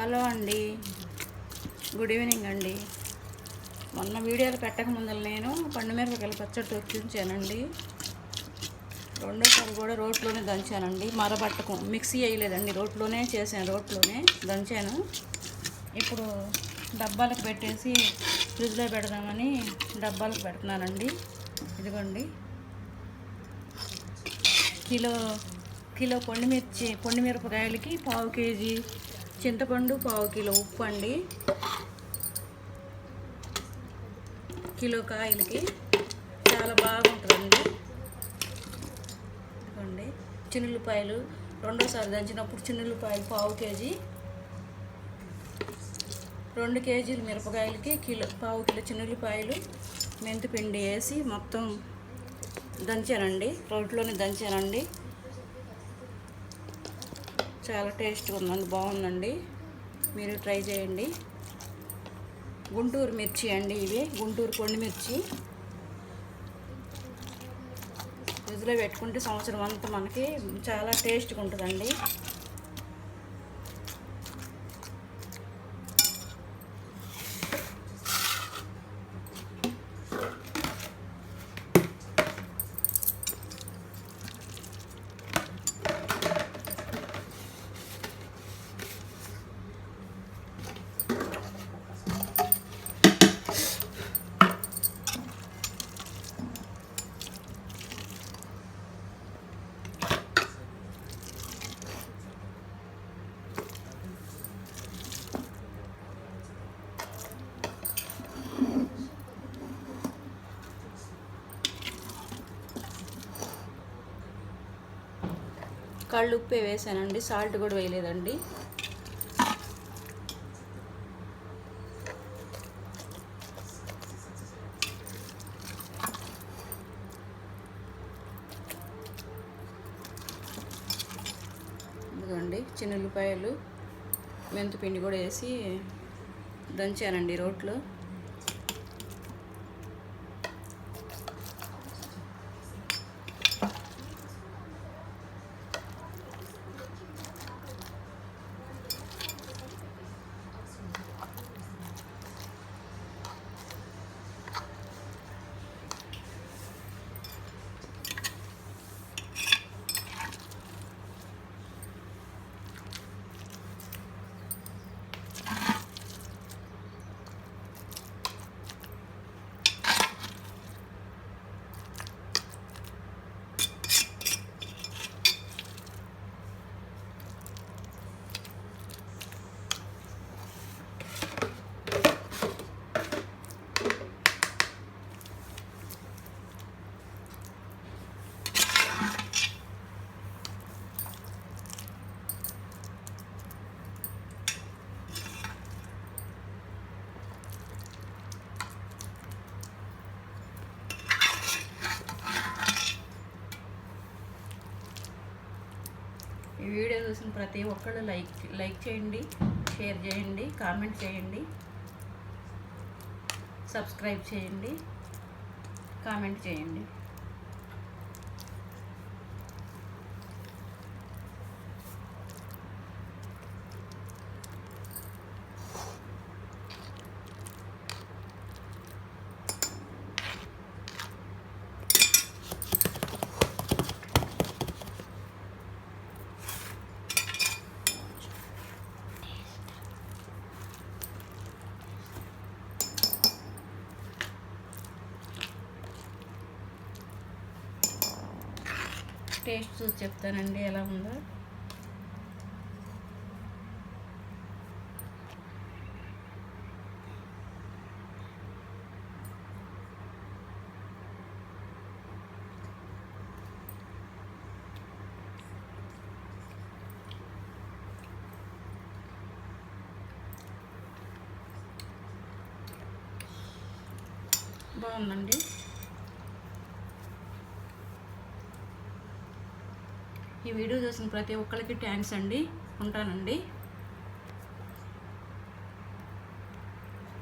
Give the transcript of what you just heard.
Hello అండి. Good evening అండి. మొన్న వీడియోలు పెట్టక ముందు నేను పండు మిరపకాయలు పచ్చడి తొక్కించానండి. రెండోసారి కూడా రోట్లోనే దంచానండి. మరబట్టకు మిక్సీ వేయలేదండి. రోట్లోనే చేశాను రోట్లోనే దంచాను. ఇప్పుడు డబ్బాలకు పెట్టేసి ఫ్రిడ్జ్లో పెడదామని డబ్బాలకు పెడుతున్నానండి. ఇదిగోండి. కిలో కిలో పొండిమిర్చి పొండిమిరపకాయలకి పావు కేజీ చింతపండు పావు కిలో ఉప్పు అండి. కిలో కాయలకి చాలా బాగుంటుందండి. ఇదిగోండి చిన్నులపాయలు రెండోసారి దంచినప్పుడు చిన్నులపాయలు పావు కేజీ. రెండు కేజీలు మిరపకాయలకి కిలో పావు కిలో చిన్నులపాయలు మెంతిపిండి వేసి మొత్తం దంచానండి. రోట్లోనే దంచానండి. చాలా టేస్ట్గా ఉందండి బాగుందండి. మీరు ట్రై చేయండి. గుంటూరు మిర్చి అండి ఇవి గుంటూరు కొండి మిర్చి. ఫ్రిడ్జ్లో పెట్టుకుంటే సంవత్సరం అంతా మనకి చాలా టేస్ట్గా ఉంటుందండి. కళ్ళు ఉప్పే వేసానండి సాల్ట్ కూడా వేయలేదండి. ఇదిగోండి చిన్న ఉల్లిపాయలు మెంతిపిండి కూడా వేసి దంచానండి రోట్లో. ఈ వీడియో చూసిన ప్రతి ఒక్కళ్ళు లైక్ లైక్ చేయండి షేర్ చేయండి కామెంట్ చేయండి సబ్స్క్రైబ్ చేయండి కామెంట్ చేయండి. టేస్ట్ చూసి చెప్తానండి ఎలా ఉందో. బాగుందండి. ఈ వీడియో చూసిన ప్రతి ఒక్కరికి థ్యాంక్స్ అండి. ఉంటానండి.